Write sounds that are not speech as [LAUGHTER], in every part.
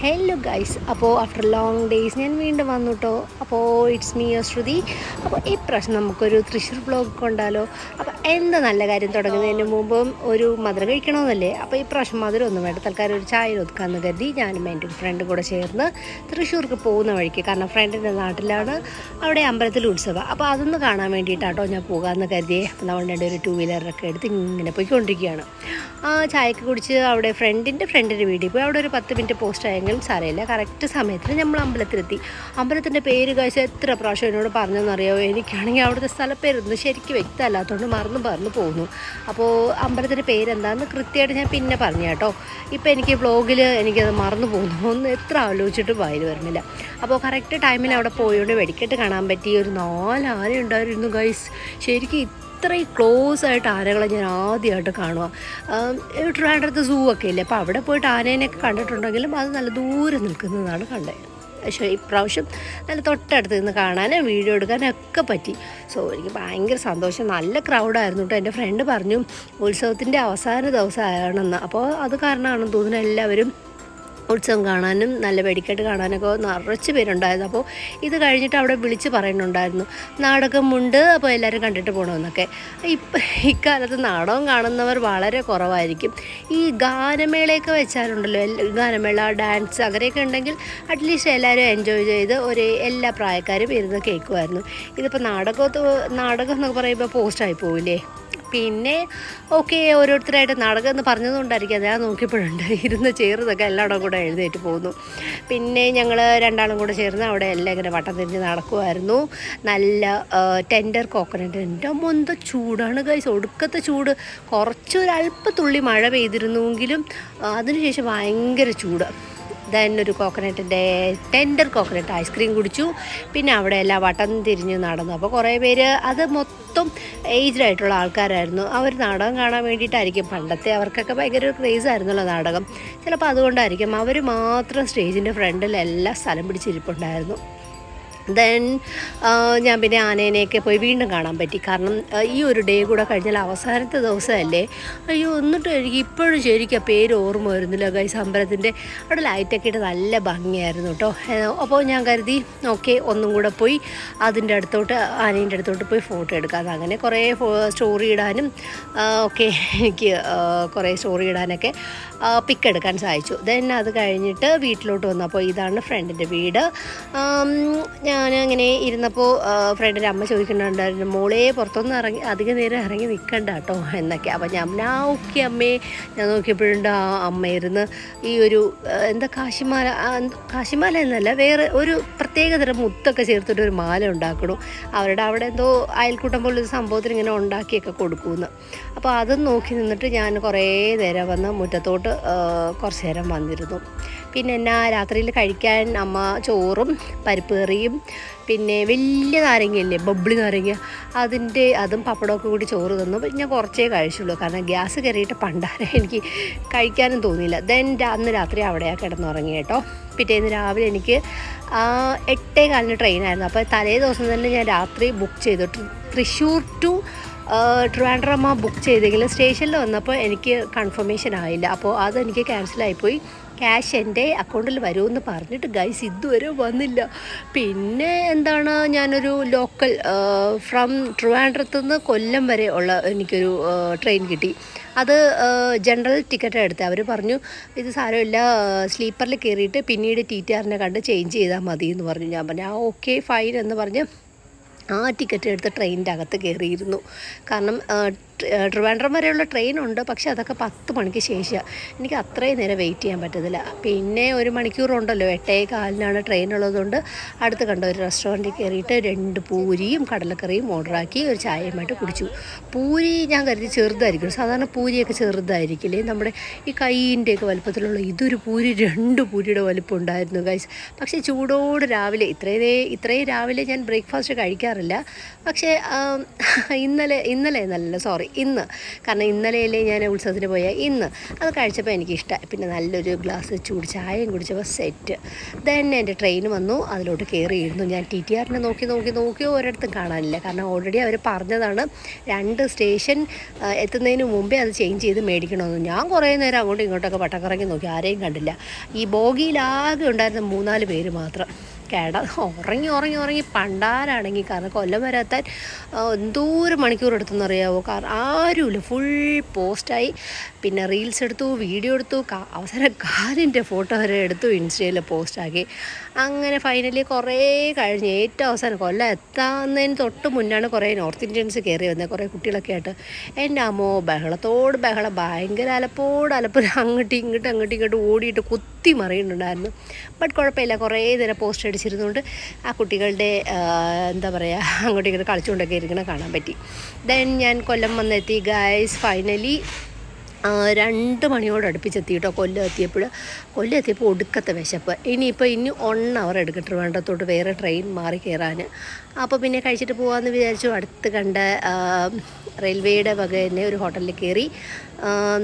Hello guys അപ്പോൾ after long days ഞാൻ വീണ്ടും വന്നു കേട്ടോ അപ്പോൾ ഇറ്റ്സ് മീ യോ ശ്രുതി. അപ്പോൾ ഈ പ്രാവശ്യം നമുക്കൊരു തൃശ്ശൂർ ബ്ലോഗ് കൊണ്ടാലോ? അപ്പോൾ എന്താ നല്ല കാര്യം തുടങ്ങുന്നതിന് മുമ്പും ഒരു മധുരം കഴിക്കണമെന്നല്ലേ അപ്പോൾ ഈ പ്രാവശ്യം മധുരം ഒന്നും വേണ്ട. തൽക്കാലം ഒരു ചായ ഒതുക്കാമെന്ന് കരുതി ഞാനും എന്റെ ഫ്രണ്ട് കൂടെ ചേർന്ന് തൃശ്ശൂർക്ക് പോകുന്ന വഴിക്ക്. കാരണം ഫ്രണ്ടിന്റെ നാട്ടിലാണ്. അവിടെ അമ്പലത്തിൽ ഉത്സവം. അപ്പോൾ അതൊന്ന് കാണാൻ വേണ്ടിയിട്ടാട്ടോ ഞാൻ പോകാമെന്ന് കരുതിയേ. അപ്പോൾ നമ്മൾ രണ്ട് ഒരു ടൂ വീലറൊക്കെ എടുത്ത് ഇങ്ങനെ പോയിക്കൊണ്ടിരിക്കുകയാണ്. ചായക്ക് കുടിച്ച് അവിടെ ഫ്രണ്ടിന്റെ ഫ്രണ്ടിന്റെ വീട്ടിൽ പോയി. അവിടെ ഒരു പത്ത് മിനിറ്റ് പോസ്റ്റ് ആയെങ്കിലും സാരമില്ല കറക്റ്റ് സമയത്തിന് നമ്മൾ അമ്പലത്തിലെത്തി. അമ്പലത്തിന്റെ പേര് കഴിച്ച് എത്ര പ്രാവശ്യം എന്നോട് പറഞ്ഞെന്നറിയാമോ എനിക്കാണെങ്കിൽ അവിടുത്തെ സ്ഥലപ്പേരൊന്നും ശരിക്കും വ്യക്തമല്ലാത്തതുകൊണ്ട് മറന്നു പറഞ്ഞു പോകുന്നു അപ്പോൾ അമ്പലത്തിന്റെ പേരെന്താണെന്ന് കൃത്യമായിട്ട് ഞാൻ പിന്നെ പറഞ്ഞു കേട്ടോ. ഇപ്പോൾ എനിക്ക് വ്ളോഗിൽ എനിക്കത് മറന്നു പോകുന്നു ഒന്ന് എത്ര ആലോചിച്ചിട്ട് വായിൽ വരുന്നില്ല. അപ്പോൾ കറക്റ്റ് ടൈമിൽ അവിടെ പോയോണ്ട് വെടിക്കെട്ട് കാണാൻ പറ്റി ഒരു നാലാനുണ്ടായിരുന്നു ഗൈസ് ശരിക്കും ഇത്രയും ക്ലോസ് ആയിട്ട് ആനകളെ ഞാൻ ആദ്യമായിട്ട് കാണുക. ട്രിവാൻഡ്രത്ത് സൂ ഒക്കെ ഇല്ലേ? അപ്പോൾ അവിടെ പോയിട്ട് ആനേനെയൊക്കെ കണ്ടിട്ടുണ്ടെങ്കിലും അത് നല്ല ദൂരെ നിൽക്കുന്നതാണ് കണ്ടത്. പക്ഷേ ഇപ്രാവശ്യം നല്ല തൊട്ടടുത്ത് നിന്ന് കാണാനും വീഡിയോ എടുക്കാനും ഒക്കെ പറ്റി. സോ എനിക്ക് ഭയങ്കര സന്തോഷം. നല്ല ക്രൗഡായിരുന്നു കേട്ടോ എന്റെ ഫ്രണ്ട് പറഞ്ഞു ഉത്സവത്തിന്റെ അവസാന ദിവസമാണെന്ന്. അപ്പോൾ അത് കാരണമാണെന്ന് തോന്നുന്നു എല്ലാവരും ഉത്സവം കാണാനും നല്ല വെടിക്കെട്ട് കാണാനൊക്കെ നിറച്ച് പേരുണ്ടായിരുന്നു. അപ്പോൾ ഇത് കഴിഞ്ഞിട്ട് അവിടെ വിളിച്ച് പറയുന്നുണ്ടായിരുന്നു നാടകമുണ്ട് അപ്പോൾ എല്ലാവരും കണ്ടിട്ട് പോകണമെന്നൊക്കെ ഇപ്പം ഇക്കാലത്ത് നാടകം കാണുന്നവർ വളരെ കുറവായിരിക്കും. ഈ ഗാനമേളയൊക്കെ വെച്ചാലുണ്ടല്ലോ ഗാനമേള ഡാൻസ് അങ്ങനെയൊക്കെ ഉണ്ടെങ്കിൽ അറ്റ്ലീസ്റ്റ് എല്ലാവരും എൻജോയ് ചെയ്ത് ഒരു എല്ലാ പ്രായക്കാരും ഇരുന്ന് കേൾക്കുമായിരുന്നു. ഇതിപ്പോൾ നാടകത്ത് നാടകം എന്നൊക്കെ പറയുമ്പോൾ പോസ്റ്റായി പോവില്ലേ? പിന്നെ ഓക്കെ ഓരോരുത്തരായിട്ട് നാടകം എന്ന് പറഞ്ഞതുകൊണ്ടായിരിക്കും ഞാൻ നോക്കിയപ്പോഴുണ്ട് ഇരുന്ന് ചേർന്നൊക്കെ എല്ലായിടവും കൂടെ എഴുന്നേറ്റ് പോകുന്നു പിന്നെ ഞങ്ങൾ രണ്ടാളും കൂടെ ചേർന്ന് അവിടെ എല്ലാം ഇങ്ങനെ വട്ടം തിരിഞ്ഞ് നടക്കുമായിരുന്നു നല്ല ടെൻഡർ കോക്കനട്ട് എന്റെ മൊന്ത ചൂടാണ് ഗൈസ് ഒടുക്കത്തെ ചൂട്. കുറച്ചൊരു അല്പത്തുള്ളി മഴ പെയ്തിരുന്നുവെങ്കിലും അതിനുശേഷം ഭയങ്കര ചൂട്. ദെൻ ഒരു കോക്കനട്ടിന്റെ ടെൻഡർ കോക്കനട്ട് ഐസ്ക്രീം കുടിച്ചു. പിന്നെ അവിടെ എല്ലാം വട്ടം തിരിഞ്ഞ് നടന്നു. അപ്പോൾ കുറേ പേര് അത് മൊത്തം ഏജ്ഡ് ആയിട്ടുള്ള ആൾക്കാരായിരുന്നു. അവർ നാടകം കാണാൻ വേണ്ടിയിട്ടായിരിക്കും. പണ്ടത്തെ അവർക്കൊക്കെ ഭയങ്കര ക്രേസ് ആയിരുന്നുള്ള നാടകം. ചിലപ്പോൾ അതുകൊണ്ടായിരിക്കും. അവർ മാത്രം സ്റ്റേജിന്റെ ഫ്രണ്ടിൽ എല്ലാം സ്ഥലം പിടിച്ചിരിപ്പുണ്ടായിരുന്നു ദെൻ ഞാൻ പിന്നെ ആനേനെയൊക്കെ പോയി വീണ്ടും കാണാൻ പറ്റി. കാരണം ഈ ഒരു ഡേ കൂടെ കഴിഞ്ഞാൽ അവസാനത്തെ ദിവസമല്ലേ? അയ്യോ എന്നിട്ട് എനിക്ക് ഇപ്പോഴും ശരിക്കും പേര് ഓർമ്മ വരുന്നില്ല. ഗൈസ് അമ്പലത്തിന്റെ അവിടെ ലൈറ്റൊക്കെ ഇട്ട് നല്ല ഭംഗിയായിരുന്നു കേട്ടോ അപ്പോൾ ഞാൻ കരുതി ഓക്കെ ഒന്നും കൂടെ പോയി അതിന്റെ അടുത്തോട്ട് ആനേന്റെ അടുത്തോട്ട് പോയി ഫോട്ടോ എടുക്കാം. അങ്ങനെ കുറേ സ്റ്റോറി ഇടാനും ഒക്കെ എനിക്ക് കുറേ സ്റ്റോറി ഇടാനൊക്കെ പിക്ക് എടുക്കാൻ സാധിച്ചു. ദെൻ അത് കഴിഞ്ഞിട്ട് വീട്ടിലോട്ട് വന്നപ്പോൾ ഇതാണ് ഫ്രണ്ടിന്റെ വീട്. ഞാൻ അങ്ങനെ ഇരുന്നപ്പോൾ ഫ്രണ്ടിന്റെ അമ്മ ചോദിക്കുന്നുണ്ടായിരുന്നു മോളെ പുറത്തൊന്നും ഇറങ്ങി അധിക നേരം ഇറങ്ങി നിൽക്കണ്ട കേട്ടോ എന്നൊക്കെ. അപ്പോൾ ഞാൻ ആ ഓക്കെ അമ്മേ. ഞാൻ നോക്കിയപ്പോഴുണ്ട് ആ അമ്മ ഇരുന്ന് ഈ ഒരു എന്താ കാശിമാല കാശിമാല എന്നല്ല വേറെ ഒരു പ്രത്യേക തരം മുത്തൊക്കെ ചേർത്തിട്ട് ഒരു മാല ഉണ്ടാക്കണം. അവരുടെ അവിടെ എന്തോ അയൽക്കൂട്ടം പോലൊരു സംഭവത്തിന് ഇങ്ങനെ ഉണ്ടാക്കിയൊക്കെ കൊടുക്കുമെന്ന്. അപ്പോൾ അതും നോക്കി നിന്നിട്ട് ഞാൻ കുറേ നേരം വന്ന് മുറ്റത്തോട്ട് ആ, കുറച്ച് നേരം വന്നിരുന്നു. പിന്നെ എന്നാ രാത്രിയിൽ കഴിക്കാൻ അമ്മ ചോറും പരിപ്പ് കറിയും പിന്നെ വലിയ നാരങ്ങയില്ലേ ബബ്ളി നാരങ്ങ അതിന്റെ അതും പപ്പടമൊക്കെ കൂടി ചോറ് തന്നു. ഞാൻ കുറച്ചേ കഴിച്ചുള്ളൂ. കാരണം ഗ്യാസ് കയറിയിട്ട് പണ്ടാരം എനിക്ക് കഴിക്കാനും തോന്നിയില്ല. ദെൻ അന്ന് രാത്രി അവിടെയാണ് കിടന്നുറങ്ങി കേട്ടോ. പിറ്റേന്ന് രാവിലെ എനിക്ക് എട്ടേ കാലിന് ട്രെയിനായിരുന്നു അപ്പോൾ തലേ ദിവസം തന്നെ ഞാൻ രാത്രി ബുക്ക് ചെയ്തു തൃശ്ശൂർ ടു ട്രിവാൻഡ്രം ആ ബുക്ക് ചെയ്തെങ്കിലും സ്റ്റേഷനിൽ വന്നപ്പോൾ എനിക്ക് കൺഫർമേഷൻ ആയില്ല. അപ്പോൾ അതെനിക്ക് ക്യാൻസലായിപ്പോയി ക്യാഷ് എന്റെ അക്കൗണ്ടിൽ വരുമെന്ന് പറഞ്ഞിട്ട് ഗൈസ് ഇതുവരെ വന്നില്ല. പിന്നെ എന്താണ് ഞാനൊരു ലോക്കൽ ഫ്രം ട്രിവാൻഡ്രത്ത് നിന്ന് കൊല്ലം വരെ ഉള്ള എനിക്കൊരു ട്രെയിൻ കിട്ടി. അത് ജനറൽ ടിക്കറ്റ് എടുത്ത്. അവർ പറഞ്ഞു ഇത് സാരമില്ല സ്ലീപ്പറിൽ കയറിയിട്ട് പിന്നീട് ടി ടി ആറിനെ കണ്ട് ചേഞ്ച് ചെയ്താൽ മതി എന്ന് പറഞ്ഞു. ഞാൻ പറഞ്ഞു ആ ഓക്കെ ഫൈൻ എന്ന് പറഞ്ഞ് ആ ടിക്കറ്റ് എടുത്ത് ട്രെയിനിന്റെ അകത്ത് കയറിയിരുന്നു. കാരണം ട്രിവാൻഡ്രം വരെയുള്ള ട്രെയിൻ ഉണ്ട് പക്ഷെ അതൊക്കെ പത്ത് മണിക്ക് ശേഷമാണ് എനിക്ക് അത്രയും നേരം വെയിറ്റ് ചെയ്യാൻ പറ്റത്തില്ല. പിന്നെ ഒരു മണിക്കൂറുണ്ടല്ലോ. എട്ടേ കാലിനാണ് ട്രെയിൻ ഉള്ളതുകൊണ്ട് അടുത്ത് കണ്ട ഒരു റെസ്റ്റോറന്റിൽ കയറിയിട്ട് രണ്ട് പൂരിയും കടലക്കറിയും ഓർഡറാക്കി ഒരു ചായയുമായിട്ട് കുടിച്ചു. പൂരി ഞാൻ കരുതി ചെറുതായിരിക്കും. സാധാരണ പൂരിയൊക്കെ ചെറുതായിരിക്കില്ലേ? നമ്മുടെ ഈ കൈയിന്റെയൊക്കെ വലുപ്പത്തിലുള്ള ഇതൊരു പൂരി രണ്ട് പൂരിയുടെ വലുപ്പം ഉണ്ടായിരുന്നു ഗൈസ് പക്ഷേ ചൂടോട് രാവിലെ ഇത്രയും ഇത്രയും രാവിലെ ഞാൻ ബ്രേക്ക്ഫാസ്റ്റ് കഴിക്കാറില്ല പക്ഷേ [LAUGHS] ഇന്നലെ ഇന്നലെ എന്നല്ല സോറി ഇന്ന്. കാരണം ഇന്നലെയല്ലേ ഞാൻ ഉത്സവത്തിന് പോയ? ഇന്ന്. അത് കഴിച്ചപ്പോൾ എനിക്കിഷ്ടമായി പിന്നെ നല്ലൊരു ഗ്ലാസ് ചൂട് ചായയും കുടിച്ചപ്പോൾ സെറ്റ് ദെൻ എന്റെ ട്രെയിൻ വന്നു. അതിലോട്ട് കയറിയിരുന്നു ഞാൻ ടി ടി ആറിനെ നോക്കി നോക്കി നോക്കി ഒരിടത്തും കാണാനില്ല. കാരണം ഓൾറെഡി അവർ പറഞ്ഞതാണ് രണ്ട് സ്റ്റേഷൻ എത്തുന്നതിന് മുമ്പേ അത് ചേഞ്ച് ചെയ്ത് മേടിക്കണമെന്ന്. ഞാൻ കുറേ നേരം അങ്ങോട്ടും ഇങ്ങോട്ടൊക്കെ പട്ടക്കറങ്ങി നോക്കി. ആരെയും കണ്ടില്ല. ഈ ബോഗിയിലാകെ ഉണ്ടായിരുന്ന മൂന്നാൽ പേര് മാത്രം. കേട ഉറങ്ങി ഉറങ്ങി ഉറങ്ങി പണ്ടാരാണെങ്കിൽ കാരണം കൊല്ലം വരെ എത്താൻ എന്തോരം മണിക്കൂർ എടുത്തെന്ന് അറിയാവോ കാരണം ആരുമില്ല ഫുൾ പോസ്റ്റായി പിന്നെ റീൽസ് എടുത്തു വീഡിയോ എടുത്തു അവസാനം കാലിന്റെ ഫോട്ടോ വരെ എടുത്തു ഇൻസ്റ്റയിൽ പോസ്റ്റാക്കി അങ്ങനെ ഫൈനലി കുറേ കഴിഞ്ഞ് ഏറ്റവും അവസാനം കൊല്ലം എത്താവുന്നതിന് തൊട്ട് മുന്നാണ് കുറേ നോർത്ത് ഇന്ത്യൻസ് കയറി വന്നത് കുറേ കുട്ടികളൊക്കെ ആയിട്ട്. എന്റെ അമ്മോ ബഹളത്തോട് ബഹളം. ഭയങ്കര അലപ്പോട് അലപ്പോൾ അങ്ങോട്ടും ഇങ്ങോട്ടും അങ്ങോട്ടും ഇങ്ങോട്ടും ഓടിയിട്ട് കുത്തി മറിയുന്നുണ്ടായിരുന്നു. ബട്ട് കുഴപ്പമില്ല കുറേ നേരം പോസ്റ്റ് അടിച്ചിരുന്നുകൊണ്ട് ആ കുട്ടികളുടെ എന്താ പറയുക അങ്ങോട്ടും ഇങ്ങനെ കളിച്ചുകൊണ്ടൊക്കെ ഇരിക്കണ കാണാൻ പറ്റി. ദെൻ ഞാൻ കൊല്ലം വന്നെത്തി. ഗായ്സ് ഫൈനലി രണ്ട് മണിയോട് അടുപ്പിച്ചെത്തി കേട്ടോ കൊല്ലം എത്തിയപ്പോൾ. കൊല്ലം എത്തിയപ്പോൾ ഒടുക്കത്തെ വിശപ്പ്. ഇനിയിപ്പോൾ ഇനി വൺ അവർ എടുക്കും ട്രിവാൻഡ്രത്തോട്ട് വേറെ ട്രെയിൻ മാറി കയറാൻ. അപ്പോൾ പിന്നെ കഴിച്ചിട്ട് പോകാമെന്ന് വിചാരിച്ചു. അടുത്ത് കണ്ട റെയിൽവേയുടെ വക തന്നെ ഒരു ഹോട്ടലിൽ കയറി.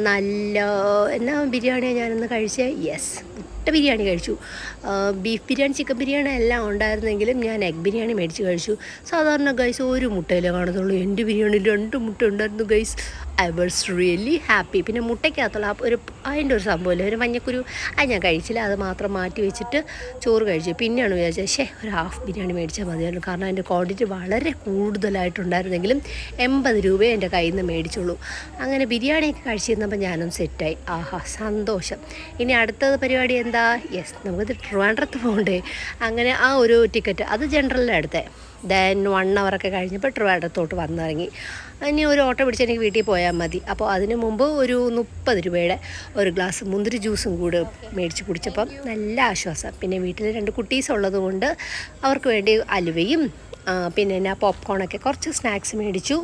നല്ല എന്നാ ബിരിയാണിയാണ് ഞാനൊന്ന് കഴിച്ചത് യെസ് മുട്ട ബിരിയാണി കഴിച്ചു. ബീഫ് ബിരിയാണി ചിക്കൻ ബിരിയാണി എല്ലാം ഉണ്ടായിരുന്നെങ്കിലും ഞാൻ എഗ് ബിരിയാണി മേടിച്ച് കഴിച്ചു. സാധാരണ ഗൈസ് ഒരു മുട്ടയിലേ കാണത്തുള്ളൂ. എന്റെ ബിരിയാണി രണ്ട് മുട്ട ഉണ്ടായിരുന്നു guys I was really happy പിന്നെ മുട്ടയ്ക്കകത്തുള്ള ഒരു അതിന്റെ ഒരു സംഭവമില്ല ഒരു മഞ്ഞക്കുരു അത് ഞാൻ കഴിച്ചില്ല. അത് മാത്രം മാറ്റി വെച്ചിട്ട് ചോറ് കഴിച്ചു. പിന്നെയാണ് വിചാരിച്ചത് ഷേ ഒരു ഹാഫ് ബിരിയാണി മേടിച്ചാൽ മതിയായിരുന്നു. കാരണം അതിന്റെ ക്വാണ്ടിറ്റി വളരെ കൂടുതലായിട്ടുണ്ടായിരുന്നെങ്കിലും എൺപത് രൂപയെ എന്റെ കയ്യിൽ നിന്ന് മേടിച്ചുള്ളൂ. അങ്ങനെ ബിരിയാണിയൊക്കെ കഴിച്ചിരുന്നപ്പോൾ ഞാനും സെറ്റായി ആഹാ സന്തോഷം. ഇനി അടുത്തത് പരിപാടി എന്താ യെസ് നമുക്ക് ട്രിവാൻഡ്രത്ത് പോകണ്ടേ അങ്ങനെ ആ ഒരു ടിക്കറ്റ് അത് ജനറലിന്റെ അടുത്തേ. ദെൻ വൺ അവറൊക്കെ കഴിഞ്ഞപ്പോൾ ട്രിവാൻഡ്രത്തോട്ട് വന്നിറങ്ങി. ഇനി ഒരു ഓട്ടോ പിടിച്ച് എനിക്ക് വീട്ടിൽ പോയാൽ മതി. അപ്പോൾ അതിന് മുമ്പ് ഒരു മുപ്പത് രൂപയുടെ ഒരു ഗ്ലാസ് മുന്തിരി ജ്യൂസും കൂടെ മേടിച്ച് കുടിച്ചപ്പം നല്ല ആശ്വാസം. പിന്നെ വീട്ടിൽ രണ്ട് കുട്ടീസ് ഉള്ളതുകൊണ്ട് അവർക്ക് വേണ്ടി അലുവയും പിന്നെ ഞാൻ പോപ്കോണൊക്കെ കുറച്ച് സ്നാക്സ് മേടിച്ചു.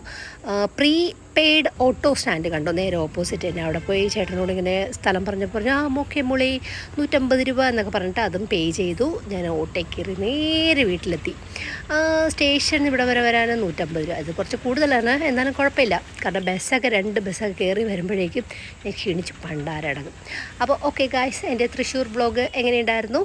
പ്രീ പെയ്ഡ് ഓട്ടോ സ്റ്റാൻഡ് കണ്ടു. നേരെ ഓപ്പോസിറ്റ് തന്നെ. അവിടെ പോയി ചേട്ടനോട് ഇങ്ങനെ സ്ഥലം പറഞ്ഞപ്പോൾ പറഞ്ഞു ആ മോക്കെ മുളി നൂറ്റമ്പത് രൂപ എന്നൊക്കെ പറഞ്ഞിട്ട് അതും പേ ചെയ്തു. ഞാൻ ഓട്ടോയ്ക്ക് കയറി നേരെ വീട്ടിലെത്തി. സ്റ്റേഷൻ ഇവിടെ വരെ വരാൻ നൂറ്റമ്പത് രൂപ. അത് കുറച്ച് കൂടുതലാണ്. എന്നാലും കുഴപ്പമില്ല. കാരണം ബസ്സൊക്കെ രണ്ട് ബസ്സൊക്കെ കയറി വരുമ്പോഴേക്കും ഞാൻ ക്ഷീണിച്ച് പണ്ടാരടങ്ങും. അപ്പോൾ ഓക്കെ ഗായ്സ് എന്റെ തൃശ്ശൂർ ബ്ലോഗ് എങ്ങനെയുണ്ടായിരുന്നു?